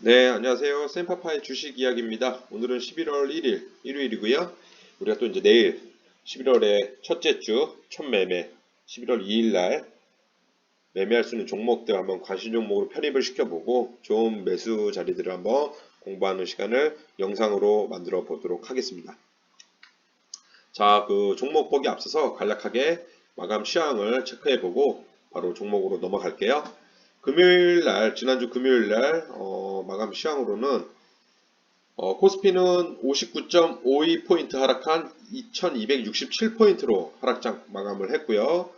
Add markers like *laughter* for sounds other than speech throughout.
네, 안녕하세요. 샘파파의 주식 이야기입니다. 오늘은 11월 1일, 일요일이고요. 우리가 또 이제 내일 11월의 첫째 주 첫 매매, 11월 2일 날 매매할 수 있는 종목들 한번 관심 종목으로 편입을 시켜보고 좋은 매수 자리들을 한번 공부하는 시간을 영상으로 만들어 보도록 하겠습니다. 자, 그 종목 보기 앞서서 간략하게 마감 시황을 체크해 보고 바로 종목으로 넘어갈게요. 금요일 날, 지난주 금요일 날, 어, 마감 시황으로는, 어, 코스피는 59.52포인트 하락한 2267포인트로 하락장 마감을 했고요.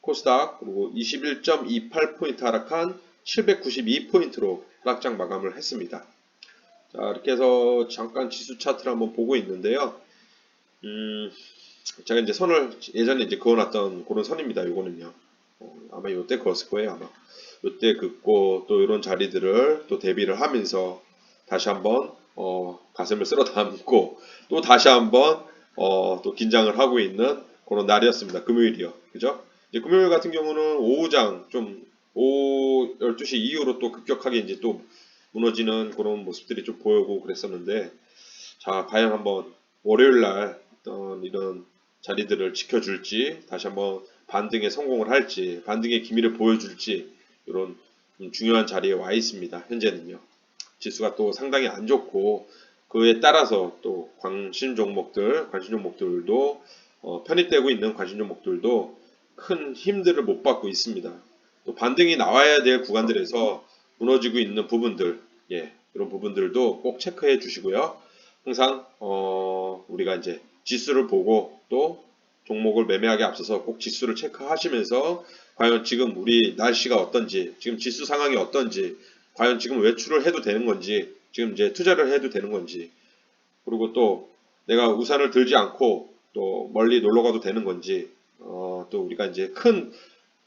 코스닥, 그리고 21.28포인트 하락한 792포인트로 하락장 마감을 했습니다. 자, 이렇게 해서 잠깐 지수 차트를 한번 보고 있는데요. 음, 제가 이제 선을 예전에 이제 그어놨던 그런 선입니다. 요거는요. 어, 아마 요때 그었을 거예요. 아마. 요때 긋고 또 이런 자리들을 또 대비를 하면서 다시 한번 어, 가슴을 쓸어 담고 또 다시 한번 어, 또 긴장을 하고 있는 그런 날이었습니다. 금요일이요. 그죠? 이제 금요일 같은 경우는 오후장 좀 오후 12시 이후로 또 급격하게 이제 또 무너지는 그런 모습들이 좀 보이고 그랬었는데 자, 과연 한번 월요일 날 어떤 이런 자리들을 지켜줄지 다시 한번 반등에 성공을 할지 반등의 기미를 보여줄지 이런 중요한 자리에 와 있습니다. 현재는요. 지수가 또 상당히 안 좋고 그에 따라서 또 관심 종목들, 관심 종목들도 어, 편입되고 있는 관심 종목들도 큰 힘들을 못 받고 있습니다. 또 반등이 나와야 될 구간들에서 무너지고 있는 부분들, 예, 이런 부분들도 꼭 체크해 주시고요. 항상 어, 우리가 이제 지수를 보고 또 종목을 매매하기 앞서서 꼭 지수를 체크하시면서 과연 지금 우리 날씨가 어떤지, 지금 지수 상황이 어떤지, 과연 지금 외출을 해도 되는 건지, 지금 이제 투자를 해도 되는 건지, 그리고 또 내가 우산을 들지 않고 또 멀리 놀러 가도 되는 건지, 어, 또 우리가 이제 큰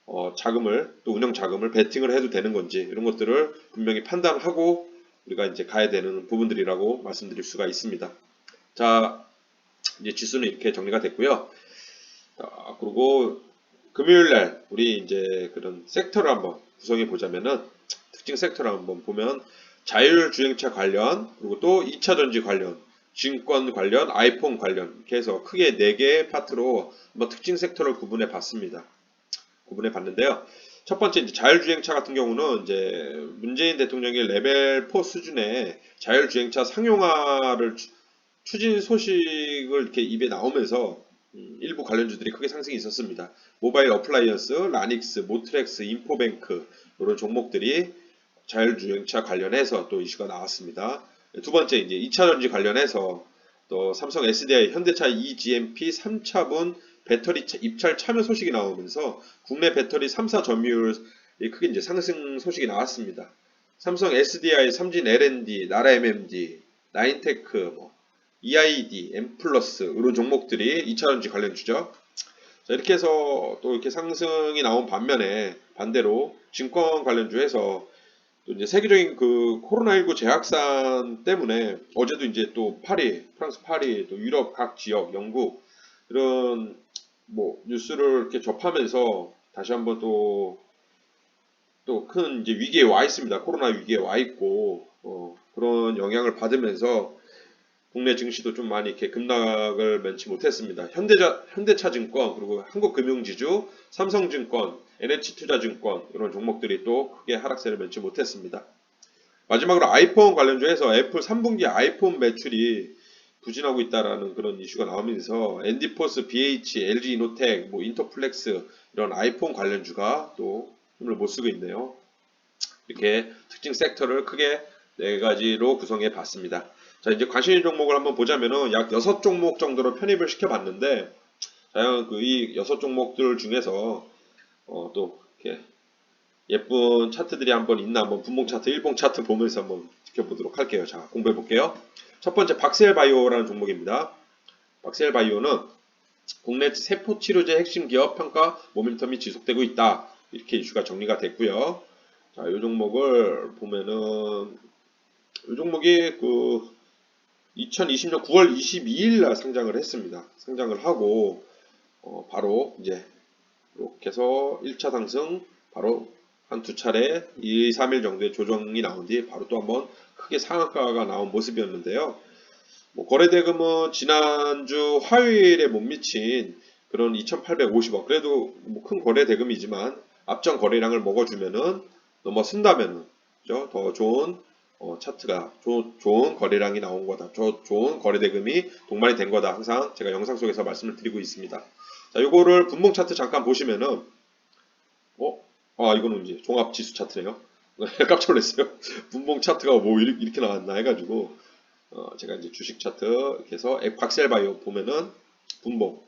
어, 자금을 또 운영 자금을 베팅을 해도 되는 건지 이런 것들을 분명히 판단하고 우리가 이제 가야 되는 부분들이라고 말씀드릴 수가 있습니다. 자, 이제 지수는 이렇게 정리가 됐고요. 자, 그리고 금요일 날 우리 이제 그런 섹터를 한번 구성해 보자면은 특징 섹터를 한번 보면 자율주행차 관련 그리고 또 2차 전지 관련 증권 관련 아이폰 관련 이렇게 해서 크게 4개의 파트로 한번 특징 섹터를 구분해 봤습니다. 구분해 봤는데요. 첫 번째 이제 자율주행차 같은 경우는 이제 문재인 대통령의 레벨 4 수준의 자율주행차 상용화를 추- 추진 소식을 이렇게 입에 나오면서 음, 일부 관련주들이 크게 상승이 있었습니다. 모바일 어플라이언스, 라닉스, 모트렉스, 인포뱅크 이런 종목들이 자율주행차 관련해서 또 이슈가 나왔습니다. 두 번째 이제 2차 전지 관련해서 또 삼성 SDI, 현대차 eGMP 3차분 배터리 차- 입찰 참여 소식이 나오면서 국내 배터리 3사 점유율이 크게 이제 상승 소식이 나왔습니다. 삼성 SDI, 삼진 L&D, 나라 MMD, 나인테크, 뭐 EID, M 플러스 이런 종목들이 2차전지 관련 주죠. 자, 이렇게 해서 또 이렇게 상승이 나온 반면에 반대로 증권 관련주에서 또 이제 세계적인 그 코로나19 재확산 때문에 어제도 이제 또 파리, 프랑스 파리, 또 유럽 각 지역, 영국 이런 뭐 뉴스를 이렇게 접하면서 다시 한번 또 또 큰 이제 위기에 와 있습니다. 코로나 위기에 와 있고 어, 그런 영향을 받으면서 국내 증시도 좀 많이 이렇게 급락을 면치 못했습니다. 현대자, 현대차증권 그리고 한국금융지주, 삼성증권, NH투자증권 이런 종목들이 또 크게 하락세를 면치 못했습니다. 마지막으로 아이폰 관련주에서 애플 3분기 아이폰 매출이 부진하고 있다라는 그런 이슈가 나오면서 엔디포스, BH, LG 이노텍, 뭐 인터플렉스 이런 아이폰 관련주가 또 힘을 못 쓰고 있네요. 이렇게 특징 섹터를 크게 네 가지로 구성해 봤습니다. 자, 이제 관심 종목을 한번 보자면은 약 6종목 정도로 편입을 시켜봤는데, 과연 그이 6종목들 중에서, 어, 또, 이렇게 예쁜 차트들이 한번 있나 한번 분봉 차트, 일봉 차트 보면서 한번 지켜보도록 할게요. 자, 공부해 볼게요. 첫 번째, 박셀 바이오라는 종목입니다. 박셀 바이오는 국내 세포 치료제 핵심 기업 평가 모멘텀이 지속되고 있다. 이렇게 이슈가 정리가 됐고요. 자, 이 종목을 보면은, 이 종목이 그 2020년 9월 22일 날 상장을 했습니다. 상장을 하고 어, 바로 이제 이렇게 해서 1차 상승 바로 한 두 차례 2, 3일 정도의 조정이 나온 뒤에 바로 또 한번 크게 상한가가 나온 모습이었는데요. 뭐 거래대금은 지난주 화요일에 못 미친 그런 2,850억 그래도 뭐 큰 거래대금이지만 앞전 거래량을 먹어주면은 넘어선다면은 그죠? 더 좋은 어, 차트가 조- 좋은 거래량이 나온 거다. 조- 좋은 거래대금이 동반이 된 거다. 항상 제가 영상 속에서 말씀을 드리고 있습니다. 자, 요거를 분봉 차트 잠깐 보시면은 어? 아, 이거는 이제 종합 지수 차트네요. *laughs* 깜짝 놀랐어요. *laughs* 분봉 차트가 뭐 이렇게 나왔나 해가지고 어, 제가 이제 주식 차트 이렇게 해서 엑박셀바이오 보면은 분봉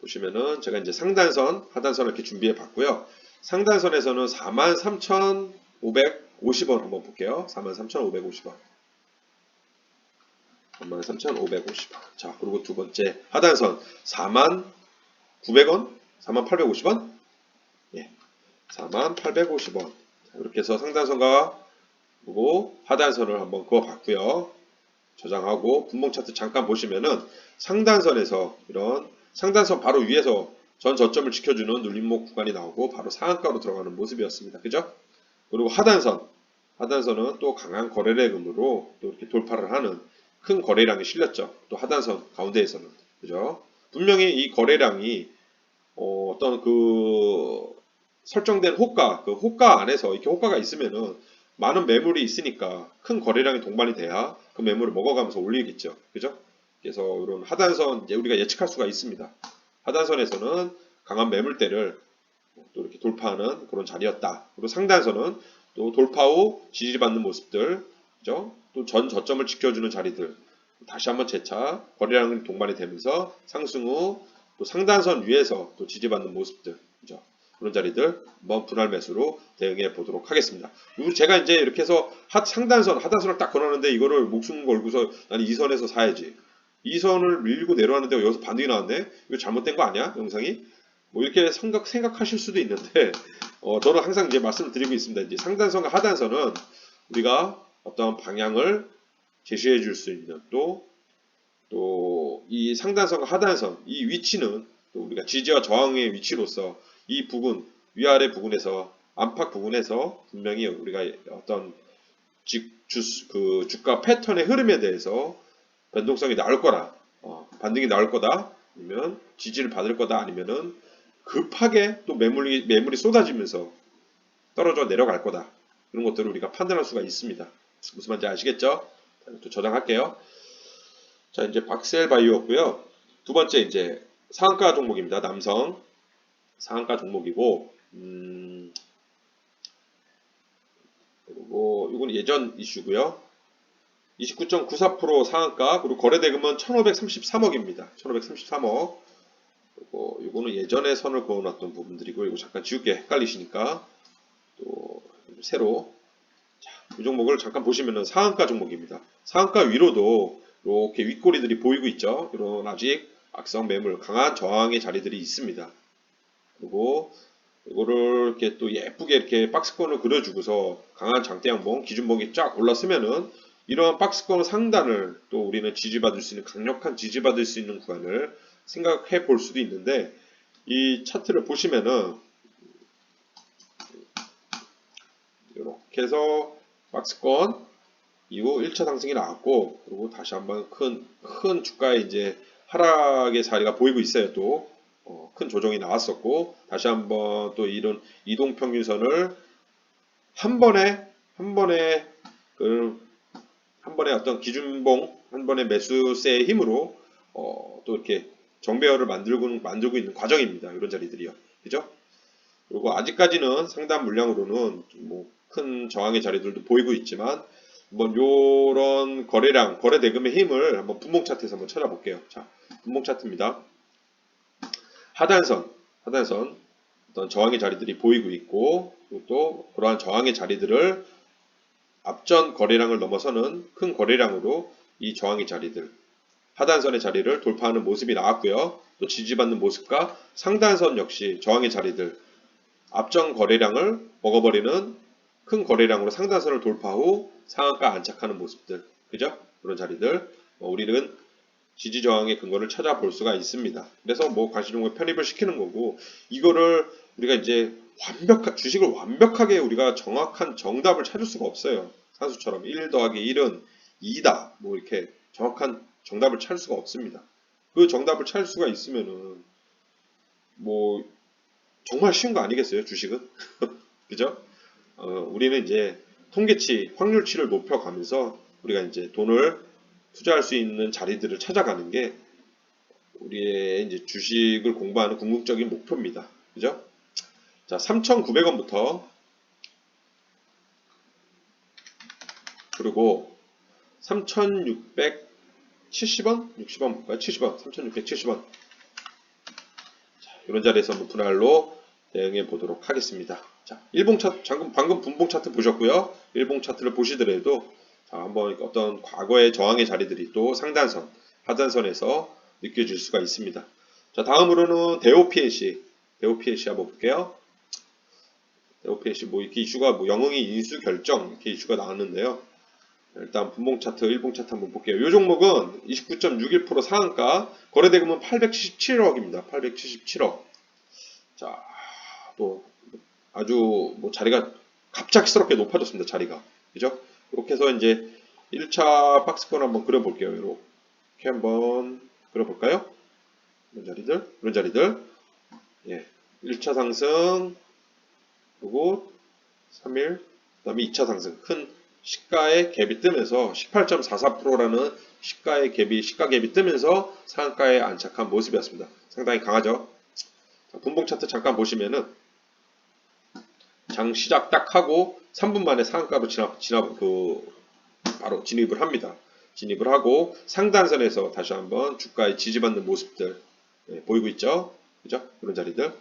보시면은 제가 이제 상단선, 하단선을 이렇게 준비해 봤고요. 상단선에서는 43,550원 한번 볼게요. 43,550원. 33,550원. 자, 그리고 두 번째 하단선 4,900원? 4,850원? 예. 4,850원. 이렇게 해서 상단선과 그리고 하단선을 한번 그어 봤고요. 저장하고 분봉 차트 잠깐 보시면은 상단선에서 이런 상단선 바로 위에서 전 저점을 지켜주는 눌림목 구간이 나오고 바로 상한가로 들어가는 모습이었습니다. 그죠? 그리고 하단선, 하단선은 또 강한 거래량으로 또 이렇게 돌파를 하는 큰 거래량이 실렸죠. 또 하단선 가운데에서는 그죠? 분명히 이 거래량이 어, 어떤 그 설정된 호가, 그 호가 안에서 이렇게 호가가 있으면은 많은 매물이 있으니까 큰 거래량이 동반이 돼야 그 매물을 먹어가면서 올리겠죠. 그죠? 그래서 이런 하단선 이제 우리가 예측할 수가 있습니다. 하단선에서는 강한 매물대를 또 이렇게 돌파하는 그런 자리였다. 그리고 상단선은 또 돌파 후 지지받는 모습들, 그죠? 또 전 저점을 지켜주는 자리들, 다시 한번 재차 거래량이 동반이 되면서 상승 후 또 상단선 위에서 또 지지받는 모습들, 그죠? 그런 자리들 한번 분할 매수로 대응해 보도록 하겠습니다. 그리고 제가 이제 이렇게 해서 하, 상단선, 하단선을 딱 걸었는데 이거를 목숨 걸고서 나는 이 선에서 사야지. 이 선을 밀고 내려왔는데 여기서 반등이 나왔네? 이거 잘못된 거 아니야? 영상이? 뭐 이렇게 생각, 생각하실 수도 있는데, *laughs* 어, 저는 항상 이제 말씀을 드리고 있습니다. 이제 상단선과 하단선은 우리가 어떤 방향을 제시해 줄 수 있는 또, 또 이 상단선과 하단선, 이 위치는 또 우리가 지지와 저항의 위치로서 이 부분, 위아래 부분에서 안팎 부분에서 분명히 우리가 어떤 지, 주, 그 주가 패턴의 흐름에 대해서 변동성이 나올 거라, 어, 반등이 나올 거다, 아니면 지지를 받을 거다, 아니면은 급하게 또 매물이, 매물이 쏟아지면서 떨어져 내려갈 거다. 이런 것들을 우리가 판단할 수가 있습니다. 무슨 말인지 아시겠죠? 자, 또 저장할게요. 자, 이제 박셀 바이오였고요. 두 번째 이제 상한가 종목입니다. 남성 상한가 종목이고, 음, 그리고 이건 예전 이슈고요. 29.94% 상한가 그리고 거래대금은 1,533억입니다. 1,533억. 그리고 이거는 예전에 선을 그어놨던 부분들이고 이거 잠깐 지울게 헷갈리시니까 또 새로 자, 이 종목을 잠깐 보시면은 상한가 종목입니다. 상한가 위로도 이렇게 윗꼬리들이 보이고 있죠. 이런 아직 악성 매물 강한 저항의 자리들이 있습니다. 그리고 이거를 이렇게 또 예쁘게 이렇게 박스권을 그려주고서 강한 장대 양봉, 기준봉이 쫙 올랐으면은 이러한 박스권 상단을 또 우리는 지지받을 수 있는 강력한 지지받을 수 있는 구간을 생각해 볼 수도 있는데 이 차트를 보시면은 이렇게 해서 박스권 이후 1차 상승이 나왔고 그리고 다시 한번 큰, 큰 주가의 이제 하락의 자리가 보이고 있어요 또. 어, 큰 조정이 나왔었고 다시 한번 또 이런 이동 평균선을 한 번에 한 번에 그 한 번에 어떤 기준봉 한 번의 매수세의 힘으로 어, 또 이렇게 정배열을 만들고 만들고 있는 과정입니다. 이런 자리들이요. 그죠? 그리고 아직까지는 상단 물량으로는 뭐 큰 저항의 자리들도 보이고 있지만 한번 요런 거래량, 거래 대금의 힘을 한번 분봉 차트에서 한번 찾아볼게요. 자, 분봉 차트입니다. 하단선, 하단선 어떤 저항의 자리들이 보이고 있고 또 그러한 저항의 자리들을 앞전 거래량을 넘어서는 큰 거래량으로 이 저항의 자리들 하단선의 자리를 돌파하는 모습이 나왔고요. 또 지지받는 모습과 상단선 역시 저항의 자리들 앞전 거래량을 먹어버리는 큰 거래량으로 상단선을 돌파 후 상한가 안착하는 모습들 그죠? 그런 자리들 어, 우리는 지지 저항의 근거를 찾아볼 수가 있습니다. 그래서 뭐 과시종목 편입을 시키는 거고 이거를 우리가 이제 완벽한 주식을 완벽하게 우리가 정확한 정답을 찾을 수가 없어요. 산수처럼 1 더하기 1은 2다. 뭐 이렇게 정확한 정답을 찾을 수가 없습니다. 그 정답을 찾을 수가 있으면은 뭐 정말 쉬운 거 아니겠어요, 주식은? *laughs* 그죠? 어, 우리는 이제 통계치, 확률치를 높여가면서 우리가 이제 돈을 투자할 수 있는 자리들을 찾아가는 게 우리의 이제 주식을 공부하는 궁극적인 목표입니다. 그죠? 자, 3,900원부터 그리고 3,670원? 60원 볼까요? 70원. 3,670원. 자, 이런 자리에서 분할로 대응해 보도록 하겠습니다. 자, 일봉 차트, 방금, 방금 분봉 차트 보셨고요. 일봉 차트를 보시더라도 자, 한번 어떤 과거의 저항의 자리들이 또 상단선, 하단선에서 느껴질 수가 있습니다. 자, 다음으로는 대오PNC. 대오PNC 한번 볼게요. 대오PNC 뭐 이렇게 이슈가 뭐 영흥이 인수 결정 이렇게 이슈가 나왔는데요. 일단 분봉 차트, 일봉 차트 한번 볼게요. 이 종목은 29.61% 상한가, 거래대금은 877억입니다. 877억. 자, 또 아주 뭐 자리가 갑작스럽게 높아졌습니다. 자리가. 그죠? 이렇게 해서 이제 1차 박스권 한번 그려볼게요. 이렇게 한번 그려볼까요? 이런 자리들, 이런 자리들. 예. 1차 상승, 그리고 3일, 그 다음에 2차 상승. 큰 시가의 갭이 뜨면서 18.44%라는 시가의 갭이, 시가 갭이 뜨면서 상한가에 안착한 모습이었습니다. 상당히 강하죠? 자, 분봉 차트 잠깐 보시면은 장 시작 딱 하고 3분 만에 상한가로 진압, 진압, 그, 바로 진입을 합니다. 진입을 하고 상단선에서 다시 한번 주가에 지지받는 모습들 예, 보이고 있죠? 그죠? 이런 자리들.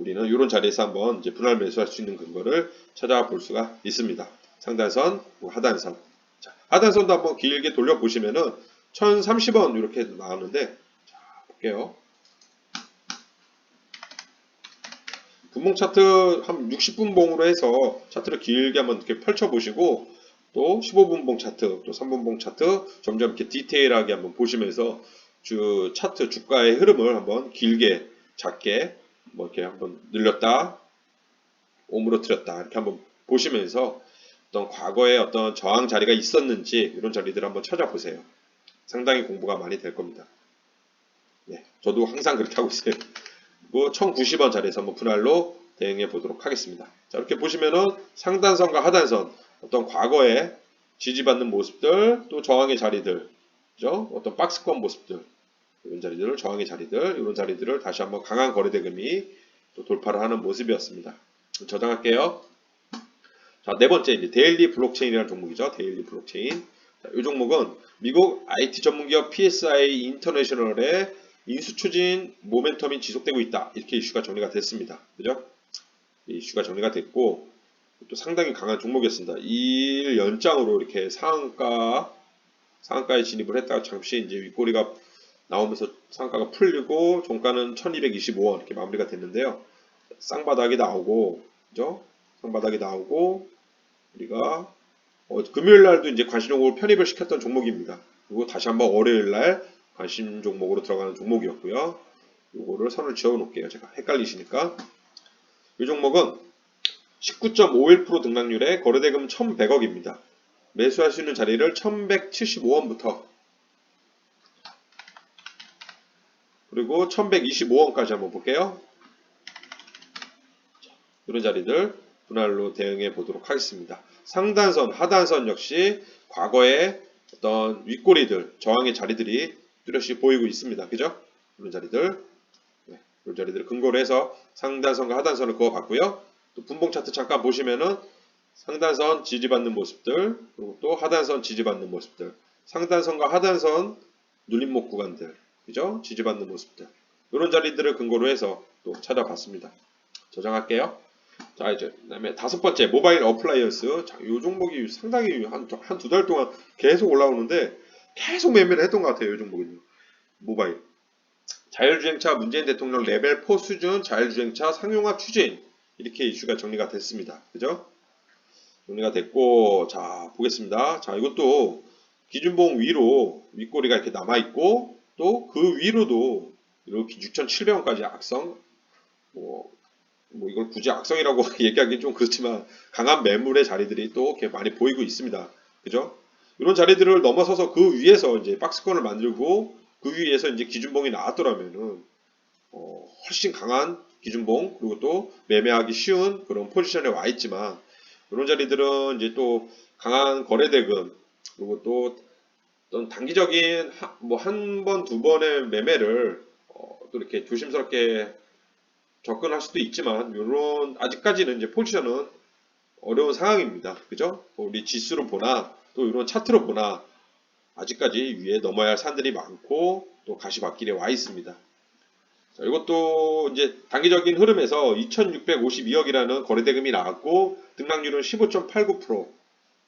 우리는 이런 자리에서 한번 이제 분할 매수할 수 있는 근거를 찾아볼 수가 있습니다. 상단선, 뭐 하단선. 자, 하단선도 한번 길게 돌려보시면은 1030원 이렇게 나왔는데, 자, 볼게요. 분봉 차트 한 60분봉으로 해서 차트를 길게 한번 이렇게 펼쳐보시고, 또 15분봉 차트, 또 3분봉 차트 점점 이렇게 디테일하게 한번 보시면서 주 차트 주가의 흐름을 한번 길게 작게 뭐 이렇게 한번 늘렸다 오므러뜨렸다 이렇게 한번 보시면서 어떤 과거에 어떤 저항 자리가 있었는지 이런 자리들 한번 찾아보세요. 상당히 공부가 많이 될 겁니다. 네, 저도 항상 그렇게 하고 있어요. 그리고 1090원 자리에서 한번 분할로 대응해 보도록 하겠습니다. 자, 이렇게 보시면은 상단선과 하단선 어떤 과거에 지지받는 모습들 또 저항의 자리들 그죠? 어떤 박스권 모습들 이런 자리들 저항의 자리들 이런 자리들을 다시 한번 강한 거래대금이 또 돌파를 하는 모습이었습니다. 저장할게요. 자, 네 번째 이제 데일리 블록체인이라는 종목이죠. 데일리 블록체인. 자, 이 종목은 미국 IT 전문기업 PSI 인터내셔널의 인수 추진 모멘텀이 지속되고 있다. 이렇게 이슈가 정리가 됐습니다. 그죠? 이 이슈가 정리가 됐고 또 상당히 강한 종목이었습니다. 2일 연장으로 이렇게 상한가 상한가에 진입을 했다가 잠시 이제 윗꼬리가 나오면서 상한가가 풀리고 종가는 1225원 이렇게 마무리가 됐는데요. 쌍바닥이 나오고 그죠? 쌍바닥이 나오고 우리가 어, 금요일 날도 이제 관심 종목을 편입을 시켰던 종목입니다. 그리고 다시 한번 월요일 날 관심 종목으로 들어가는 종목이었고요. 요거를 선을 지어 놓을게요. 제가 헷갈리시니까. 이 종목은 19.51% 등락률에 거래대금 1,100억입니다. 매수할 수 있는 자리를 1175원부터 그리고 1125원까지 한번 볼게요. 이런 자리들 분할로 대응해 보도록 하겠습니다. 상단선, 하단선 역시 과거의 어떤 윗꼬리들, 저항의 자리들이 뚜렷이 보이고 있습니다. 그죠? 이런 자리들, 네, 이런 자리들 근거로 해서 상단선과 하단선을 그어봤고요. 또 분봉 차트 잠깐 보시면은 상단선 지지받는 모습들, 그리고 또 하단선 지지받는 모습들, 상단선과 하단선 눌림목 구간들, 그죠? 지지받는 모습들. 이런 자리들을 근거로 해서 또 찾아봤습니다. 저장할게요. 자, 이제, 그 다음에 다섯 번째, 모바일 어플라이언스. 자, 이 종목이 상당히 한, 한두 달 동안 계속 올라오는데, 계속 매매를 했던 것 같아요, 이 종목은요. 모바일. 자율주행차 문재인 대통령 레벨 4 수준 자율주행차 상용화 추진. 이렇게 이슈가 정리가 됐습니다. 그죠? 정리가 됐고, 자, 보겠습니다. 자, 이것도 기준봉 위로 윗꼬리가 이렇게 남아 있고, 또 그 위로도 이렇게 6,700원까지 악성, 뭐, 뭐 이걸 굳이 악성이라고 *laughs* 얘기하기는 좀 그렇지만 강한 매물의 자리들이 또 이렇게 많이 보이고 있습니다. 그죠? 이런 자리들을 넘어서서 그 위에서 이제 박스권을 만들고 그 위에서 이제 기준봉이 나왔더라면은 어, 훨씬 강한 기준봉 그리고 또 매매하기 쉬운 그런 포지션에 와 있지만 이런 자리들은 이제 또 강한 거래대금 그리고 또 어떤 단기적인 뭐 한 번 두 번의 매매를 어, 또 이렇게 조심스럽게 접근할 수도 있지만 이런 아직까지는 이제 포지션은 어려운 상황입니다. 그죠? 뭐 우리 지수로 보나 또 이런 차트로 보나 아직까지 위에 넘어야 할 산들이 많고 또 가시밭길에 와 있습니다. 자, 이것도 이제 단기적인 흐름에서 2,652억이라는 거래대금이 나왔고 등락률은 15.89%.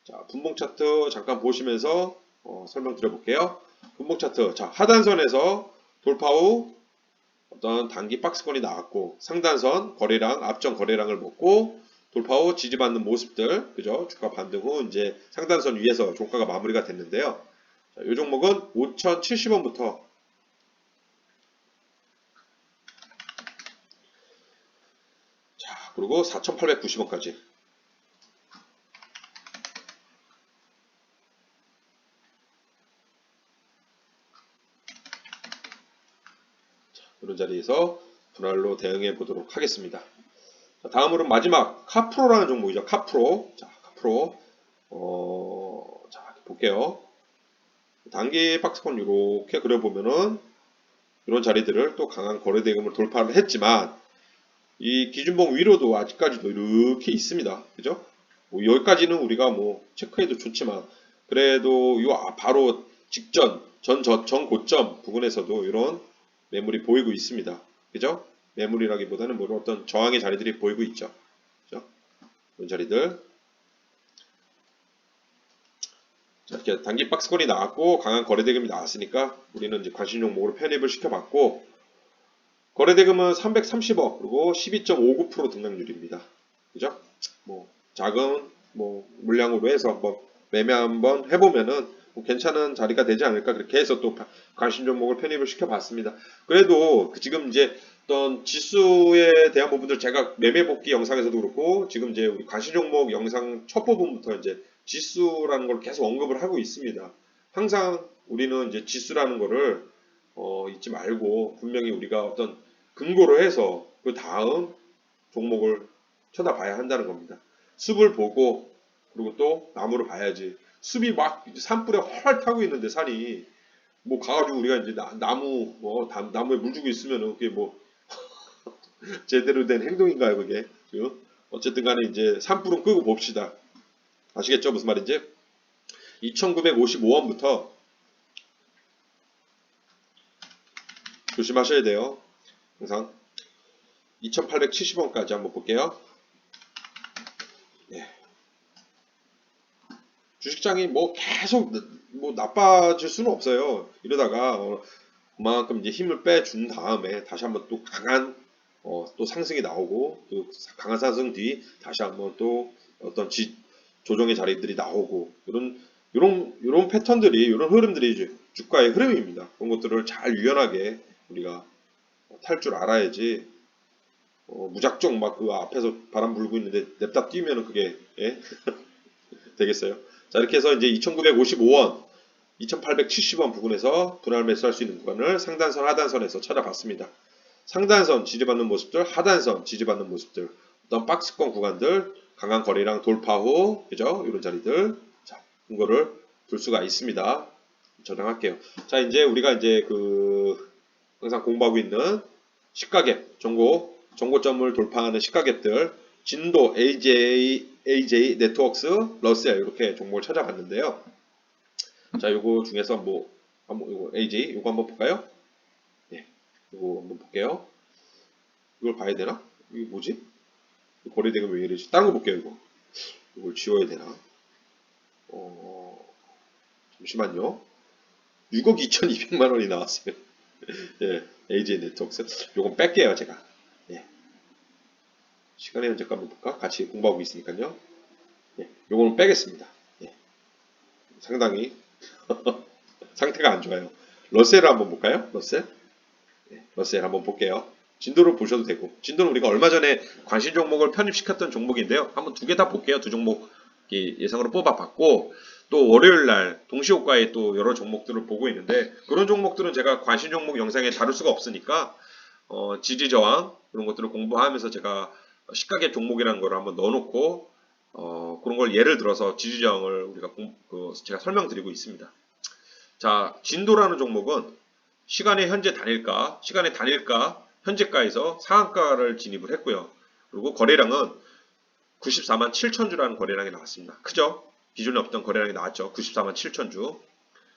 자, 분봉 차트 잠깐 보시면서 어, 설명드려 볼게요. 분봉 차트. 자, 하단선에서 돌파 후 어떤 단기 박스권이 나왔고 상단선 거래량 앞전 거래량을 먹고 돌파 후 지지받는 모습들 그죠 주가 반등 후 이제 상단선 위에서 종가가 마무리가 됐는데요 자, 이 종목은 5,070원부터 자 그리고 4,890원까지 이런 자리에서 분할로 대응해 보도록 하겠습니다. 자, 다음으로 마지막 카프로라는 종목이죠. 카프로. 자, 카프로. 어, 자, 볼게요. 단기 박스권 이렇게 그려보면은 이런 자리들을 또 강한 거래 대금을 돌파를 했지만 이 기준봉 위로도 아직까지도 이렇게 있습니다. 그죠? 뭐 여기까지는 우리가 뭐 체크해도 좋지만 그래도 요 아- 바로 직전 전, 저, 전 고점 부근에서도 이런 매물이 보이고 있습니다. 그죠? 매물이라기보다는 뭐 어떤 저항의 자리들이 보이고 있죠. 그죠? 이런 자리들. 자, 이렇게 단기 박스권이 나왔고 강한 거래대금이 나왔으니까 우리는 이제 관심 종목으로 편입을 시켜봤고 거래대금은 330억 그리고 12.59% 등락률입니다. 그죠? 뭐 작은 뭐 물량으로 해서 한번 매매 한번 해보면은 뭐 괜찮은 자리가 되지 않을까 그렇게 해서 또 관심 종목을 편입을 시켜봤습니다. 그래도 그 지금 이제 어떤 지수에 대한 부분들 제가 매매 복귀 영상에서도 그렇고 지금 이제 우리 관심 종목 영상 첫 부분부터 이제 지수라는 걸 계속 언급을 하고 있습니다. 항상 우리는 이제 지수라는 거를 어, 잊지 말고 분명히 우리가 어떤 근거로 해서 그 다음 종목을 쳐다봐야 한다는 겁니다. 숲을 보고 그리고 또 나무를 봐야지. 숲이 막 산불에 활 타고 있는데 산이 뭐 가가지고 우리가 이제 나, 무 뭐, 다- 나무에 물 주고 있으면은 그게 뭐 *laughs* 제대로 된 행동인가요 그게? 그? 어쨌든 간에 이제 산불은 끄고 봅시다. 아시겠죠 무슨 말인지? 2955원부터 조심하셔야 돼요. 항상 2870원까지 한번 볼게요. 네. 주식장이 뭐 계속 뭐 나빠질 수는 없어요. 이러다가 어, 그만큼 이제 힘을 빼준 다음에 다시 한번 또 강한 어, 또 상승이 나오고 또 강한 상승 뒤 다시 한번 또 어떤 지, 조정의 자리들이 나오고 이런 이런 이런 패턴들이 이런 흐름들이 주가의 흐름입니다. 그런 것들을 잘 유연하게 우리가 탈 줄 알아야지 어, 무작정 막 그 앞에서 바람 불고 있는데 냅다 뛰면은 그게 예? *laughs* 되겠어요. 자 이렇게 해서 이제 2,955원, 2,870원 부근에서 분할 매수할 수 있는 구간을 상단선, 하단선에서 찾아봤습니다. 상단선 지지받는 모습들, 하단선 지지받는 모습들, 어떤 박스권 구간들, 강한 거래량 돌파 후, 그죠? 이런 자리들, 자, 근거를 둘 수가 있습니다. 저장할게요. 자, 이제 우리가 이제 그 항상 공부하고 있는 시가갭, 정고, 정고점을 돌파하는 시가갭들, 진도, AJ, AJ, 네트워크스, 러셀 이렇게 종목을 찾아봤는데요. 자, 요거 중에서 뭐 한번 요거 AJ 요거 한번 볼까요? 네, 요거 한번 볼게요. 이걸 봐야 되나? 이게 뭐지? 거래대금 왜 이러지? 다른 거 볼게요, 이거. 이걸 지워야 되나? 어, 잠시만요. 6억 2,200만 원이 나왔어요. *laughs* 예, AJ 네트워크스. 요건 뺄게요, 제가. 예. 시간의 한번 볼까? 같이 공부하고 있으니까요. 예, 요거는 빼겠습니다. 예. 상당히 *laughs* 상태가 안 좋아요. 러셀을 한번 볼까요? 러셀? 예, 러셀 한번 볼게요. 진도를 보셔도 되고 진도는 우리가 얼마 전에 관심 종목을 편입시켰던 종목인데요. 한번 두 개 다 볼게요. 두 종목 이 예상으로 뽑아봤고 또 월요일 날 동시호가에 또 여러 종목들을 보고 있는데 그런 종목들은 제가 관심 종목 영상에 다룰 수가 없으니까 어, 지지 저항 그런 것들을 공부하면서 제가 시가계 종목이라는 걸 한번 넣어놓고 어, 그런 걸 예를 들어서 지지 저항을 우리가 공- 그 제가 설명드리고 있습니다. 자 진도라는 종목은 시간의 현재 단일가, 시간의 단일가, 현재가에서 상한가를 진입을 했고요. 그리고 거래량은 94만 7천 주라는 거래량이 나왔습니다. 크죠? 기존에 없던 거래량이 나왔죠. 94만 7천 주.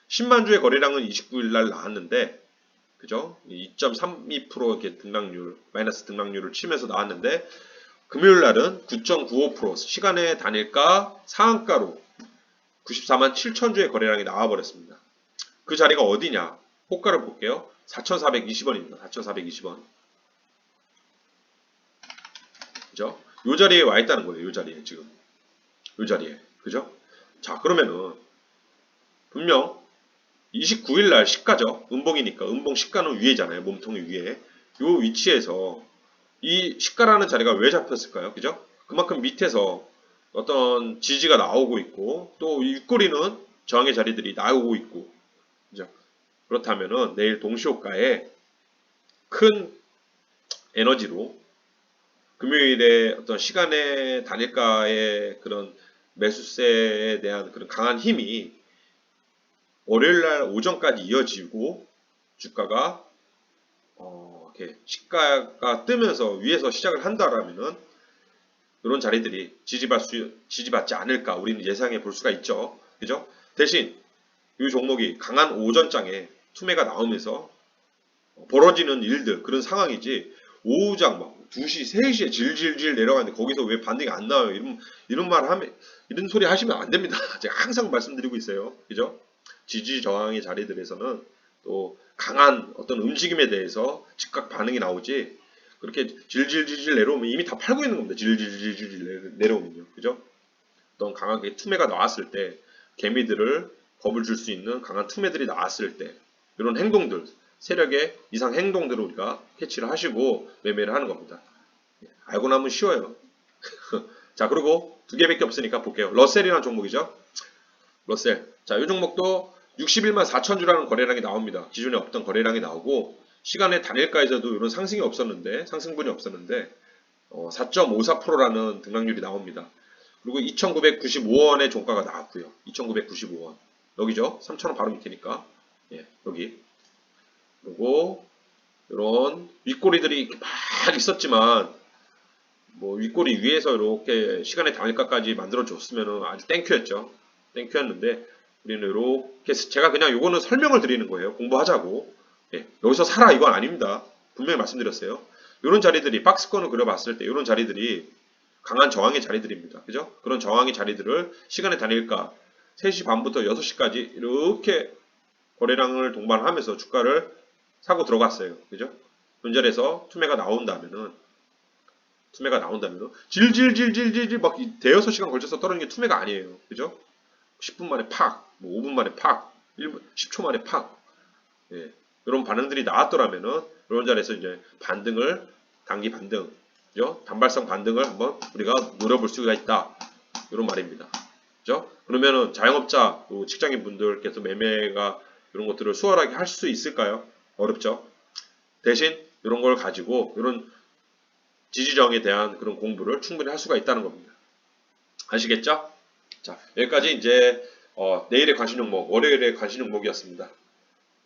10만 주의 거래량은 29일 날 나왔는데, 그죠? 2.32% 이렇게 등락률, 마이너스 등락률을 치면서 나왔는데, 금요일 날은 9.95% 시간의 단일가 상한가로 94만 7천 주의 거래량이 나와버렸습니다. 그 자리가 어디냐? 호가를 볼게요. 4,420원입니다. 4,420원. 그죠? 요 자리에 와 있다는 거예요. 요 자리에 지금. 요 자리에. 그죠? 자, 그러면은 분명 29일 날 시가죠. 음봉이니까 음봉 시가는 위에잖아요. 몸통이 위에. 요 위치에서 이 시가라는 자리가 왜 잡혔을까요? 그죠? 그만큼 밑에서 어떤 지지가 나오고 있고 또 윗꼬리는 저항의 자리들이 나오고 있고 그죠? 그렇다면은 내일 동시호가에 큰 에너지로 금요일에 어떤 시간의 단일가의 그런 매수세에 대한 그런 강한 힘이 월요일 날 오전까지 이어지고 주가가 어, 이렇게 시가가 뜨면서 위에서 시작을 한다라면은 이런 자리들이 지지받 수, 지지받지 않을까 우리는 예상해 볼 수가 있죠. 그죠? 대신 이 종목이 강한 오전장에 투매가 나오면서 벌어지는 일들 그런 상황이지 오후장 막 2시, 3시에 질질질 내려가는데 거기서 왜 반등이 안 나와요? 이런 이런 말 하면 이런 소리 하시면 안 됩니다. *laughs* 제가 항상 말씀드리고 있어요. 그죠? 지지 저항의 자리들에서는 또 강한 어떤 움직임에 대해서 즉각 반응이 나오지 그렇게 질질질질 내려오면 이미 다 팔고 있는 겁니다. 질질질질 내려오면요. 그죠? 어떤 강하게 투매가 나왔을 때 개미들을 겁을 줄 수 있는 강한 투매들이 나왔을 때 이런 행동들 세력의 이상 행동들을 우리가 캐치를 하시고 매매를 하는 겁니다. 예, 알고 나면 쉬워요. *laughs* 자 그리고 두 개밖에 없으니까 볼게요. 러셀이라는 종목이죠. 러셀. 자, 이 종목도 61만 4천 주라는 거래량이 나옵니다. 기존에 없던 거래량이 나오고 시간의 단일가에서도 이런 상승이 없었는데 상승분이 없었는데 어, 4.54%라는 등락률이 나옵니다. 그리고 2,995원의 종가가 나왔고요. 2,995원. 여기죠. 3,000원 바로 밑이니까. 예, 여기. 그리고 이런 윗꼬리들이 막 있었지만 뭐 윗꼬리 위에서 이렇게 시간의 단일가까지 만들어 줬으면 아주 땡큐였죠. 땡큐였는데 우리는 이렇게 제가 그냥 요거는 설명을 드리는 거예요. 공부하자고. 예, 여기서 살아 이건 아닙니다. 분명히 말씀드렸어요. 이런 자리들이 박스권을 그려봤을 때 이런 자리들이 강한 저항의 자리들입니다. 그죠? 그런 저항의 자리들을 시간의 단일가 3시 반부터 6시까지 이렇게 거래량을 동반하면서 주가를 사고 들어갔어요. 그죠? 현절에서 투매가 나온다면은 투매가 나온다면은 질질질질질질 막이 대여섯 시간 걸쳐서 떨어지는 게 투매가 아니에요. 그죠? 10분 만에 팍, 뭐 5분 만에 팍, 1분, 10초 만에 팍. 예. 이런 반응들이 나왔더라면은 이런 자리에서 이제 반등을 단기 반등, 그죠? 단발성 반등을 한번 우리가 노려볼 수가 있다. 이런 말입니다. 그죠? 그러면은 자영업자, 또 직장인 분들께서 매매가 이런 것들을 수월하게 할 수 있을까요? 어렵죠. 대신 이런 걸 가지고 이런 지지정에 대한 그런 공부를 충분히 할 수가 있다는 겁니다. 아시겠죠? 자, 여기까지 이제 어, 내일의 관심 종목, 월요일의 관심 종목이었습니다.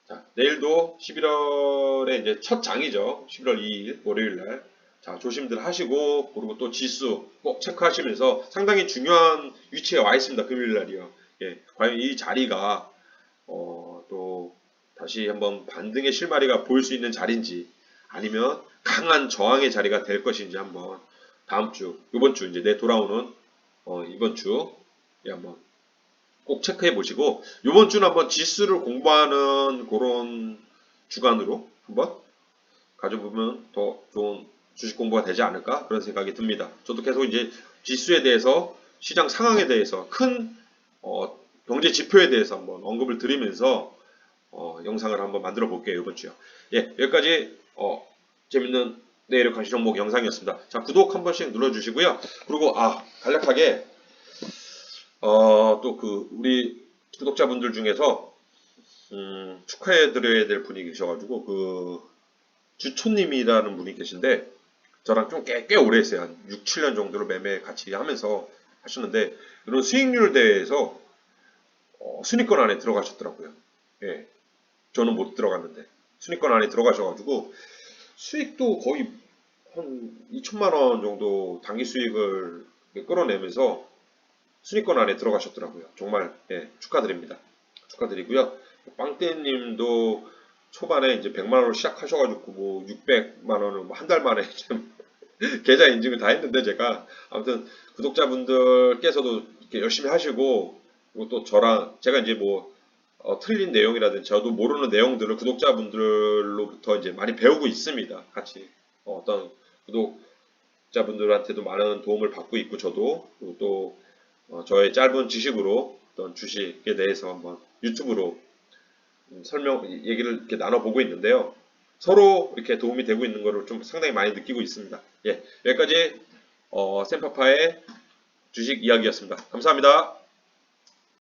자, 내일도 11월에 이제 첫 장이죠. 11월 2일 월요일 날. 자, 조심들 하시고 그리고 또 지수 꼭 체크하시면서 상당히 중요한 위치에 와 있습니다. 금요일 날이요. 예, 과연 이 자리가 어, 또 다시 한번 반등의 실마리가 보일 수 있는 자리인지 아니면 강한 저항의 자리가 될 것인지 한번 다음 주, 이번 주 이제 내 돌아오는 어, 이번 주에 한번 꼭 체크해 보시고 이번 주는 한번 지수를 공부하는 그런 주간으로 한번 가져보면 더 좋은 주식 공부가 되지 않을까 그런 생각이 듭니다. 저도 계속 이제 지수에 대해서 시장 상황에 대해서 큰 어, 경제 지표에 대해서 한번 언급을 드리면서 어, 영상을 한번 만들어 볼게요 이번 주요. 예 여기까지 어, 재밌는 내일의 관심 종목 영상이었습니다. 자 구독 한 번씩 눌러주시고요. 그리고 아 간략하게 어 또 그 우리 구독자분들 중에서 음, 축하해 드려야 될 분이 계셔가지고 그 주초님이라는 분이 계신데 저랑 좀 꽤 꽤 오래 했어요. 한 6, 7년 정도를 매매 같이 하면서 하시는데 이런 수익률 대회에서 어, 순위권 안에 들어가셨더라고요. 예. 저는 못 들어갔는데 순위권 안에 들어가셔가지고 수익도 거의 한 2천만 원 정도 단기 수익을 끌어내면서 순위권 안에 들어가셨더라고요. 정말 예, 축하드립니다. 축하드리고요. 빵떼님도 초반에 이제 100만 원을 시작하셔가지고 뭐 600만 원을 한달 만에 *laughs* 좀 계좌 인증을 다 했는데 제가 아무튼 구독자분들께서도 이렇게 열심히 하시고 그리고 또 저랑 제가 이제 뭐 어, 틀린 내용이라든지 저도 모르는 내용들을 구독자분들로부터 이제 많이 배우고 있습니다. 같이 어, 떤 구독자분들한테도 많은 도움을 받고 있고 저도 또 어, 저의 짧은 지식으로 어떤 주식에 대해서 한번 유튜브로 음, 설명 얘기를 이렇게 나눠보고 있는데요. 서로 이렇게 도움이 되고 있는 거를 좀 상당히 많이 느끼고 있습니다. 예, 여기까지 어, 샘파파의 주식 이야기였습니다. 감사합니다.